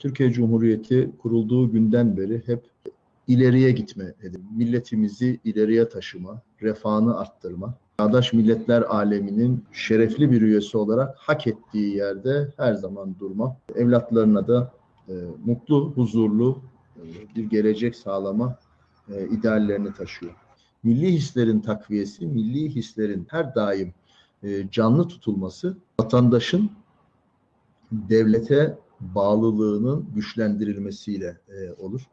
Türkiye Cumhuriyeti kurulduğu günden beri hep ileriye gitme, milletimizi ileriye taşıma, refahını arttırma, çağdaş milletler aleminin şerefli bir üyesi olarak hak ettiği yerde her zaman durma, evlatlarına da e, mutlu, huzurlu e, bir gelecek sağlama e, ideallerini taşıyor. Milli hislerin takviyesi, milli hislerin her daim e, canlı tutulması vatandaşın devlete bağlılığının güçlendirilmesiyle e, olur.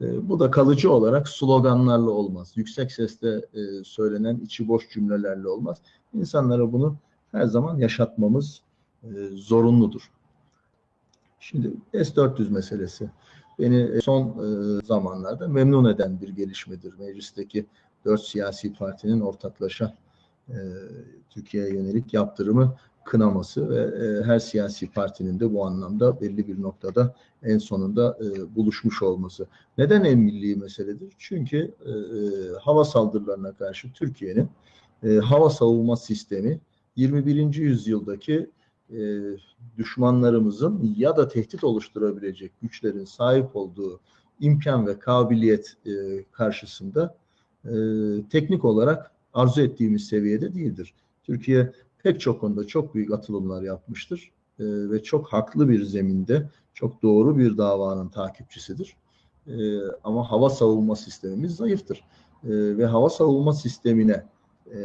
E, bu da kalıcı olarak sloganlarla olmaz. Yüksek sesle e, söylenen içi boş cümlelerle olmaz. İnsanlara bunu her zaman yaşatmamız e, zorunludur. Şimdi S-400 meselesi beni son e, zamanlarda memnun eden bir gelişmedir. Meclisteki dört siyasi partinin ortaklaşa e, Türkiye'ye yönelik yaptırımı kınaması ve e, her siyasi partinin de bu anlamda belli bir noktada en sonunda e, buluşmuş olması. Neden en milli meseledir? Çünkü e, hava saldırılarına karşı Türkiye'nin hava savunma sistemi 21. yüzyıldaki düşmanlarımızın ya da tehdit oluşturabilecek güçlerin sahip olduğu imkan ve kabiliyet karşısında teknik olarak arzu ettiğimiz seviyede değildir. Türkiye pek çok konuda çok büyük atılımlar yapmıştır e, ve çok haklı bir zeminde çok doğru bir davanın takipçisidir. E, ama hava savunma sistemimiz zayıftır. E, ve hava savunma sistemine e,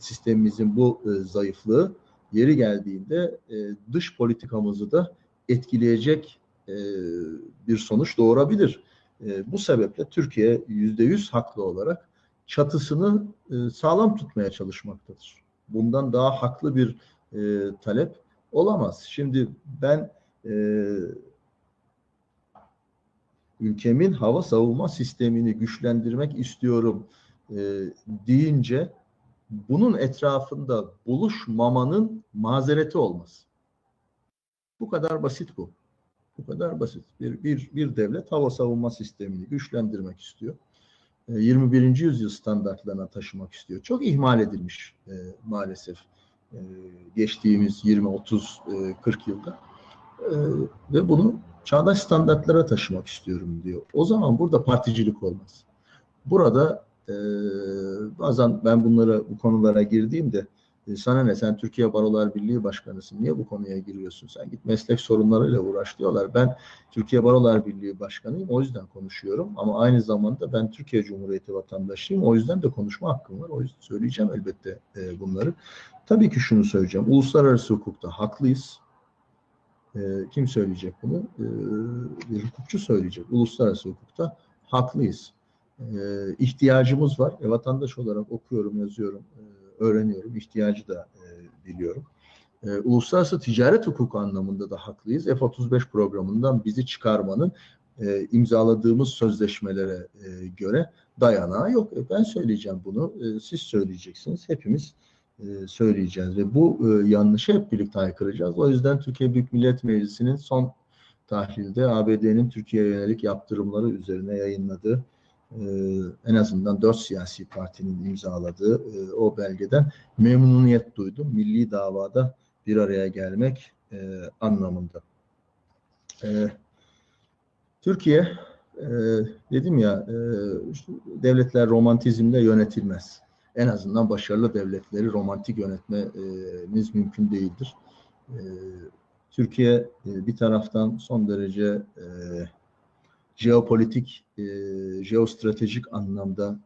sistemimizin bu e, zayıflığı yeri geldiğinde e, dış politikamızı da etkileyecek e, bir sonuç doğurabilir. E, bu sebeple Türkiye yüzde yüz haklı olarak çatısını e, sağlam tutmaya çalışmaktadır. Bundan daha haklı bir e, talep olamaz. Şimdi ben e, ülkemin hava savunma sistemini güçlendirmek istiyorum e, deyince bunun etrafında buluşmamanın mazereti olmaz. Bu kadar basit bu. Bu kadar basit. Bir, bir, bir devlet hava savunma sistemini güçlendirmek istiyor. 21. E, yüzyıl standartlarına taşımak istiyor. Çok ihmal edilmiş e, maalesef e, geçtiğimiz 20, 30, e, 40 yılda. E, ve bunu çağdaş standartlara taşımak istiyorum diyor. O zaman burada particilik olmaz. Burada e, bazen ben bunlara bu konulara girdiğimde sana ne sen Türkiye Barolar Birliği Başkanısın niye bu konuya giriyorsun sen git meslek sorunlarıyla uğraş diyorlar. Ben Türkiye Barolar Birliği Başkanıyım o yüzden konuşuyorum ama aynı zamanda ben Türkiye Cumhuriyeti vatandaşıyım o yüzden de konuşma hakkım var o yüzden söyleyeceğim elbette e, bunları. Tabii ki şunu söyleyeceğim uluslararası hukukta haklıyız. E, kim söyleyecek bunu? E, bir hukukçu söyleyecek. Uluslararası hukukta haklıyız. E, ihtiyacımız var. E, vatandaş olarak okuyorum, yazıyorum. E, öğreniyorum. ihtiyacı da e, biliyorum. E, uluslararası ticaret hukuku anlamında da haklıyız. F-35 programından bizi çıkarmanın e, imzaladığımız sözleşmelere e, göre dayanağı yok. E, ben söyleyeceğim bunu. E, siz söyleyeceksiniz. Hepimiz e, söyleyeceğiz ve bu e, yanlışı hep birlikte haykıracağız. O yüzden Türkiye Büyük Millet Meclisi'nin son tahlilde ABD'nin Türkiye'ye yönelik yaptırımları üzerine yayınladığı e, en azından dört siyasi partinin imzaladığı e, o belgeden memnuniyet duydum. Milli davada bir araya gelmek e, anlamında. E, Türkiye e, dedim ya devletler romantizmle yönetilmez. En azından başarılı devletleri romantik yönetmemiz mümkün değildir. Türkiye bir taraftan son derece e, jeopolitik, e, jeostratejik anlamda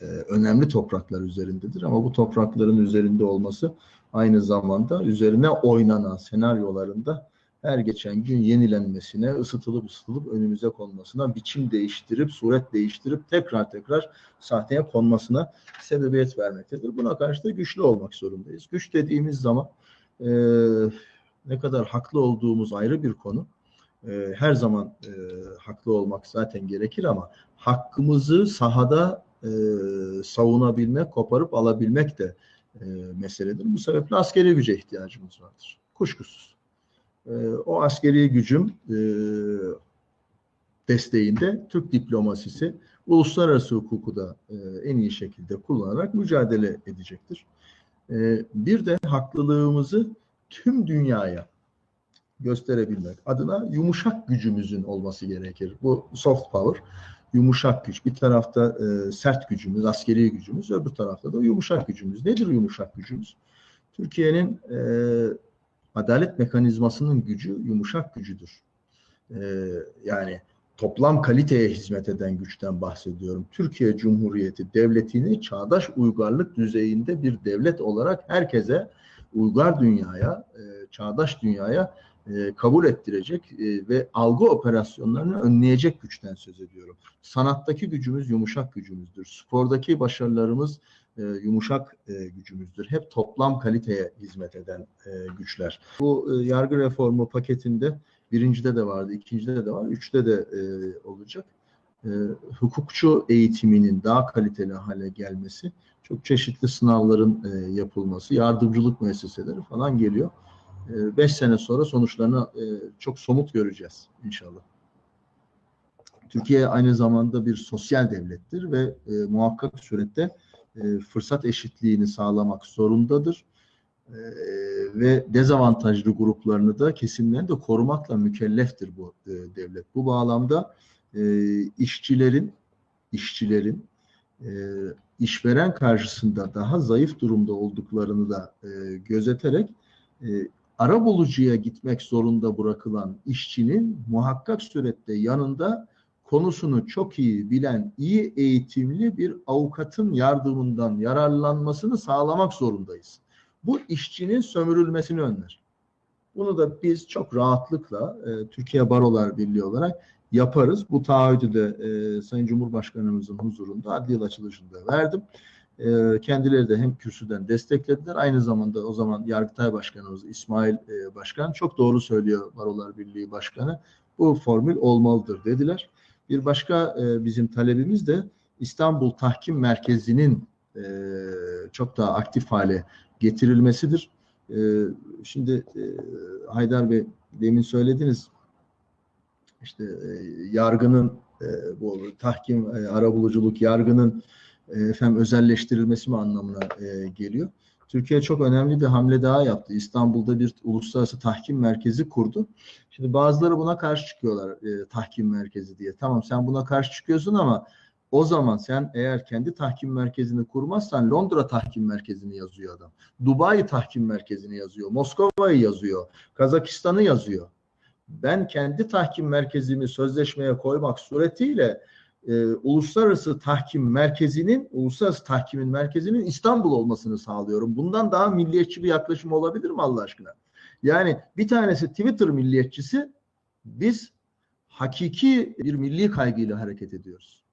e, önemli topraklar üzerindedir. Ama bu toprakların üzerinde olması aynı zamanda üzerine oynanan senaryolarında her geçen gün yenilenmesine, ısıtılıp ısıtılıp önümüze konmasına, biçim değiştirip, suret değiştirip tekrar tekrar sahneye konmasına sebebiyet vermektedir. Buna karşı da güçlü olmak zorundayız. Güç dediğimiz zaman e, ne kadar haklı olduğumuz ayrı bir konu e, her zaman e, haklı olmak zaten gerekir ama hakkımızı sahada e, savunabilmek, koparıp alabilmek de e, meseledir. Bu sebeple askeri güce ihtiyacımız vardır. Kuşkusuz. E, o askeri gücüm e, desteğinde Türk diplomasisi uluslararası hukuku da e, en iyi şekilde kullanarak mücadele edecektir. E, bir de haklılığımızı tüm dünyaya gösterebilmek adına yumuşak gücümüzün olması gerekir. Bu soft power, yumuşak güç. Bir tarafta e, sert gücümüz, askeri gücümüz, öbür tarafta da yumuşak gücümüz. Nedir yumuşak gücümüz? Türkiye'nin e, adalet mekanizmasının gücü yumuşak gücüdür. E, yani toplam kaliteye hizmet eden güçten bahsediyorum. Türkiye Cumhuriyeti devletini çağdaş uygarlık düzeyinde bir devlet olarak herkese uygar dünyaya, e, çağdaş dünyaya e, kabul ettirecek e, ve algı operasyonlarını önleyecek güçten söz ediyorum. Sanattaki gücümüz yumuşak gücümüzdür. Spordaki başarılarımız e, yumuşak gücümüzdür. Hep toplam kaliteye hizmet eden güçler. Bu yargı reformu paketinde birincide de vardı, ikincide de var, üçte de olacak. Hukukçu eğitiminin daha kaliteli hale gelmesi, çok çeşitli sınavların yapılması, yardımcılık müesseseleri falan geliyor. 5 e, sene sonra sonuçlarını e, çok somut göreceğiz inşallah. Türkiye aynı zamanda bir sosyal devlettir ve e, muhakkak surette e, fırsat eşitliğini sağlamak zorundadır. Ve dezavantajlı gruplarını da kesimlerini de korumakla mükelleftir bu devlet. Bu bağlamda işçilerin işçilerin işveren karşısında daha zayıf durumda olduklarını da gözeterek e, ara bulucuya gitmek zorunda bırakılan işçinin muhakkak surette yanında konusunu çok iyi bilen, iyi eğitimli bir avukatın yardımından yararlanmasını sağlamak zorundayız. Bu işçinin sömürülmesini önler. Bunu da biz çok rahatlıkla e, Türkiye Barolar Birliği olarak yaparız. Bu taahhüdü de e, Sayın Cumhurbaşkanımızın huzurunda adli yıl açılışında verdim. E, kendileri de hem kürsüden desteklediler. Aynı zamanda o zaman Yargıtay Başkanımız İsmail e, Başkan çok doğru söylüyor Barolar Birliği Başkanı. Bu formül olmalıdır dediler. Bir başka e, bizim talebimiz de İstanbul Tahkim Merkezi'nin e, çok daha aktif hale getirilmesidir. E, şimdi e, Haydar Bey demin söylediniz işte e, yargının e, bu tahkim e, arabuluculuk yargının efendim özelleştirilmesi mi anlamına e, geliyor. Türkiye çok önemli bir hamle daha yaptı. İstanbul'da bir uluslararası tahkim merkezi kurdu. Şimdi bazıları buna karşı çıkıyorlar e, tahkim merkezi diye. Tamam sen buna karşı çıkıyorsun ama o zaman sen eğer kendi tahkim merkezini kurmazsan Londra tahkim merkezini yazıyor adam. Dubai tahkim merkezini yazıyor. Moskova'yı yazıyor. Kazakistan'ı yazıyor. Ben kendi tahkim merkezimi sözleşmeye koymak suretiyle e, uluslararası tahkim merkezinin, uluslararası tahkimin merkezinin İstanbul olmasını sağlıyorum. Bundan daha milliyetçi bir yaklaşım olabilir mi Allah aşkına? Yani bir tanesi Twitter milliyetçisi, biz hakiki bir milli kaygıyla hareket ediyoruz.